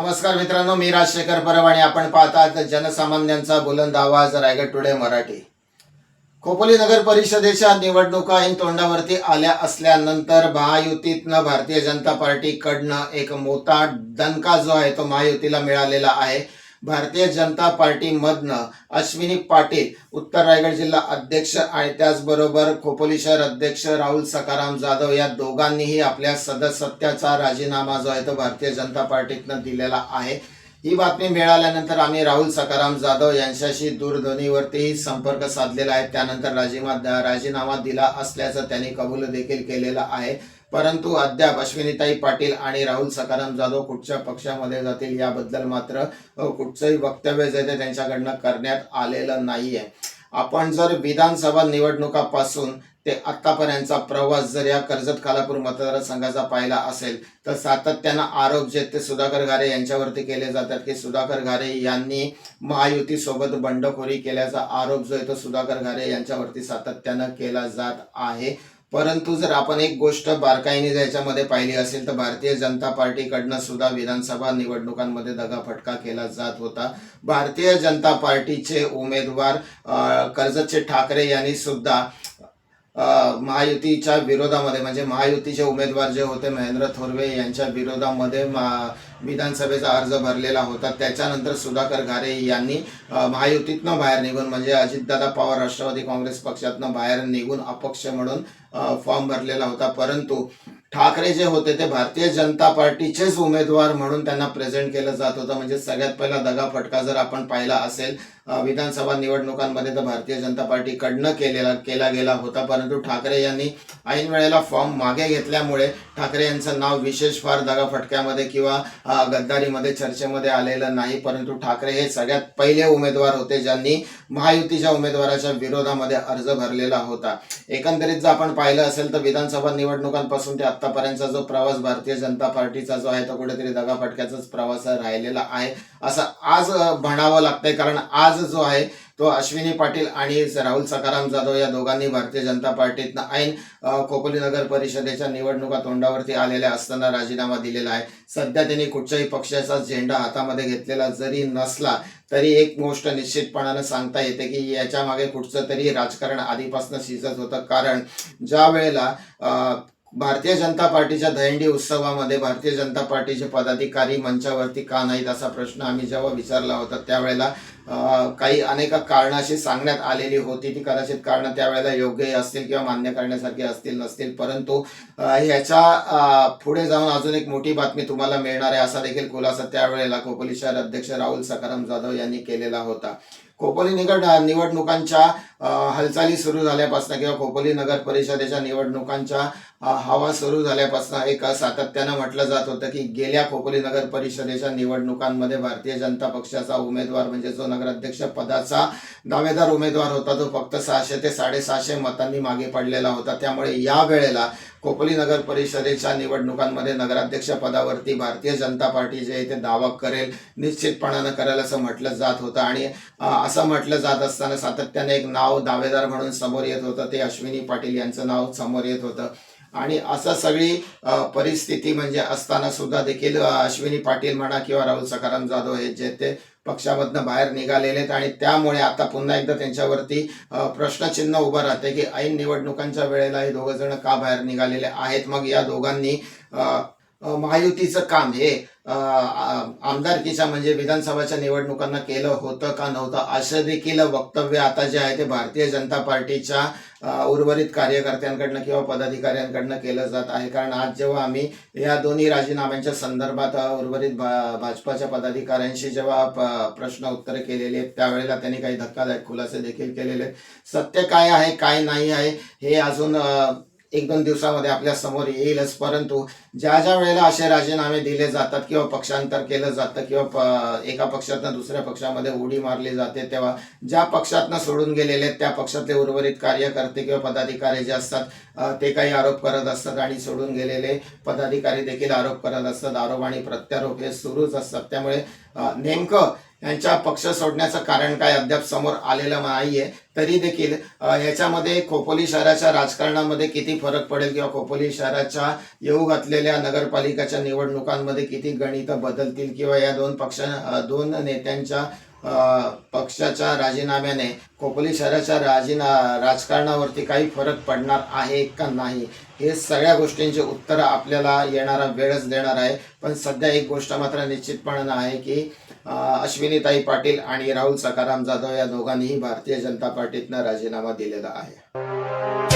नमस्कार मित्रांनो मी राजशेखर परब आणि आपण पाहतात जनसामान्यांचा बुलंद आवाज रायगड टुडे मराठी. खोपोली नगर परिषदेच्या निवडणुका ऐन तोंडावरती आल्या असल्यानंतर महायुतीतनं भारतीय जनता पार्टीकडनं एक मोठा दणका जो आहे तो महायुतीला मिळालेला आहे. भारतीय जनता पार्टीमधनं अश्विनी पाटील उत्तर रायगड जिल्हा अध्यक्ष आणि त्याचबरोबर खोपोली शहर अध्यक्ष राहुल सकाराम जाधव या दोघांनीही आपल्या सदस्यत्वाचा राजीनामा जो आहे तो भारतीय जनता पार्टीतनं दिलेला आहे. ही बातमी मिळाल्यानंतर आम्ही राहुल सकाराम जाधव यांच्याशी दूरध्वनीवरतीही संपर्क साधलेला आहे. त्यानंतर राजीनामा राजीनामा दिला असल्याचं त्यांनी कबूल देखील केलेलं आहे. परंतु अद्याप अश्विनीताई पाटील आणि राहुल सकाराम जाधव कुठच्या पक्षामध्ये जातील याबद्दल मात्र कुठचंही वक्तव्य जे ते त्यांच्याकडनं करण्यात आलेलं नाहीये. आपण जर विधानसभा निवडणुकापासून ते आतापर्यंतचा प्रवास जर या कर्जत खालापूर मतदारसंघाचा पाहिला असेल तर सातत्यानं आरोप जे ते सुधाकर घारे यांच्यावरती केले जातात की सुधाकर घारे यांनी महायुती सोबत बंडखोरी केल्याचा आरोप जो आहे तो सुधाकर घारे यांच्यावरती सातत्यानं केला जात आहे. परंतु जर आपण एक गोष्ट बारकाईने याच्यामध्ये पाहिली असेल तर भारतीय जनता पार्टीकडनं सुद्धा विधानसभा निवडणुकांमध्ये दगाफटका केला जात होता. भारतीय जनता पार्टीचे उमेदवार कर्जतचे ठाकरे यांनी सुद्धा महायुतीच्या विरोधामध्ये म्हणजे महायुतीचे उमेदवार जे होते महेंद्र थोरवे यांच्या विरोधामध्ये विधानसभेचा अर्ज भरलेला होता. त्याच्यानंतर सुधाकर घारे यांनी महायुतीतनं बाहेर निघून म्हणजे अजितदादा पवार राष्ट्रवादी काँग्रेस पक्षातनं बाहेर निघून अपक्ष म्हणून फॉर्म भरलेला होता. परंतु ठाकरे जे होते ते भारतीय जनता पार्टीचेच उमेदवार म्हणून त्यांना प्रेझेंट केलं जात होतं. म्हणजे सगळ्यात पहिला दगा फटका जर आपण पाहिला असेल विधानसभा निवडणुकांमध्ये तर भारतीय जनता पार्टीकडनं केलेला केला गेला होता. परंतु ठाकरे यांनी ऐन वेळेला फॉर्म मागे घेतल्यामुळे ठाकरे यांचं नाव विशेष फार दगाफटक्यामध्ये किंवा गद्दारीमध्ये चर्चेमध्ये आलेलं नाही. परंतु ठाकरे हे सगळ्यात पहिले उमेदवार होते ज्यांनी महायुतीच्या उमेदवाराच्या विरोधामध्ये अर्ज भरलेला होता. एकंदरीत जर आपण पाहिलं असेल तर विधानसभा निवडणुकांपासून ते आत्तापर्यंतचा जो प्रवास भारतीय जनता पार्टीचा जो आहे तो कुठेतरी दगाफटक्याचाच प्रवास राहिलेला आहे. असं आज म्हणावं लागतंय. कारण आज जो आहे तो अश्विनी पाटील आणि राहुल सकाराम जाधव या दोघांनी भारतीय जनता पार्टीतनं ऐन खोपोली नगर परिषदेच्या निवडणुका तोंडावरती आलेल्या असताना राजीनामा दिलेला आहे. सध्या त्यांनी कुठच्याही पक्षाचा झेंडा हातामध्ये घेतलेला जरी नसला तरी एक गोष्ट निश्चितपणानं सांगता येते की याच्या मागे कुठचं तरी राजकारण आधीपासून शिजत होतं. कारण ज्या वेळेला भारतीय जनता पार्टीच्या दहिंडी उत्सवामध्ये भारतीय जनता पार्टीचे पदाधिकारी मंचावरती का नाहीत असा प्रश्न आम्ही जेव्हा विचारला होता त्यावेळेला काही अनेक कारणाशी सांगण्यात आलेली होती. ती कदाचित कारणं त्यावेळेला योग्य असतील किंवा मान्य करण्यासारखी असतील नसतील. परंतु ह्याच्या पुढे जाऊन अजून एक मोठी बातमी तुम्हाला मिळणार आहे. असा देखील खुलासा त्यावेळेला खोपोली शहर अध्यक्ष राहुल सकाराम जाधव यांनी केलेला होता. खोपोली निवड निवडणुकांच्या हालचाली सुरू झाल्यापासून किंवा खोपोली नगर परिषदेच्या निवडणुकांच्या हवा सुरू झाल्यापासून एक सातत्यानं म्हटलं जात होतं की गेल्या खोपोली नगर परिषदेच्या निवडणुकांमध्ये भारतीय जनता पक्षाचा उमेदवार म्हणजे जो नगराध्यक्ष पदाचा दावेदार उमेदवार होता. तो फक्त सहाशे ते साडेसहाशे मतांनी मागे पडलेला होता. त्यामुळे या वेळेला खोपोली नगर परिषदेच्या निवडणुकांमध्ये नगराध्यक्ष पदावरती भारतीय जनता पार्टी जे आहे ते दावा करेल निश्चितपणानं करेल असं म्हटलं जात होतं. आणि असं म्हटलं जात असताना सातत्याने एक नाव दावेदार म्हणून समोर येत होतं. ते अश्विनी पाटील यांचं नाव समोर येत होतं. आणि असं सगळी परिस्थिती म्हणजे असताना सुद्धा देखील अश्विनी पाटील म्हणा किंवा राहुल सकाराम जाधव हे जे ते पक्षामधनं बाहेर निघालेले आहेत आणि त्यामुळे आता पुन्हा एकदा त्यांच्यावरती प्रश्नचिन्ह उभं राहते की ऐन निवडणुकांच्या वेळेला हे दोघं जण का बाहेर निघालेले आहेत? मग या दोघांनी महायुतीचं काम हे आमदारकीच्या म्हणजे विधानसभाच्या निवडणुकांना केलं होतं का नव्हतं असं देखील वक्तव्य आता जे आहे ते भारतीय जनता पार्टीच्या उर्वरित कार्यकर्त्यांकडनं किंवा पदाधिकाऱ्यांकडनं केलं जात आहे. कारण आज जेव्हा आम्ही या दोन्ही राजीनाम्यांच्या संदर्भात उर्वरित भा- भाजपाच्या पदाधिकाऱ्यांशी जेव्हा प्रश्न उत्तरे केलेली आहेत त्यावेळेला त्यांनी काही धक्कादायक खुलासे देखील केलेले आहेत. सत्य काय आहे काय नाही आहे हे अजून एक दोन दिवसामध्ये आपल्यासमोर येईलच. परंतु ज्या ज्या वेळेला असे राजीनामे दिले जातात किंवा पक्षांतर केलं जातं किंवा प- एका पक्षातनं दुसऱ्या पक्षामध्ये उडी मारली जाते तेव्हा ज्या पक्षातनं सोडून गेलेले त्या पक्षातले उर्वरित कार्यकर्ते किंवा पदाधिकारी जे असतात ते काही आरोप करत असतात आणि सोडून गेलेले पदाधिकारी देखील आरोप करत असतात. आरोप आणि प्रत्यारोप हे सुरूच असतात. त्यामुळे नेमकं यांच्या पक्ष सोडण्याचं कारण काय अद्याप समोर आलेलं नाहीये. तरी देखील याच्यामध्ये खोपोली शहराच्या राजकारणामध्ये किती फरक पडेल किंवा खोपोली शहराच्या येऊ घातलेल्या नगरपालिकाच्या निवडणुकांमध्ये किती गणित बदलतील किंवा या दोन पक्ष दोन नेत्यांच्या पक्षाच्या राजीनाम्याने खोपोली शहराच्या राजीना राजकारणावरती काही फरक पडणार आहे का नाही? हे सगळ्या गोष्टींची उत्तरं आपल्याला येणारा वेळच देणार आहे. पण सध्या एक गोष्ट मात्र निश्चितपणे आहे की अश्विनीताई पाटील आणि राहुल सकाराम जाधव या दोघांनीही भारतीय जनता पार्टीतनं राजीनामा दिलेला आहे.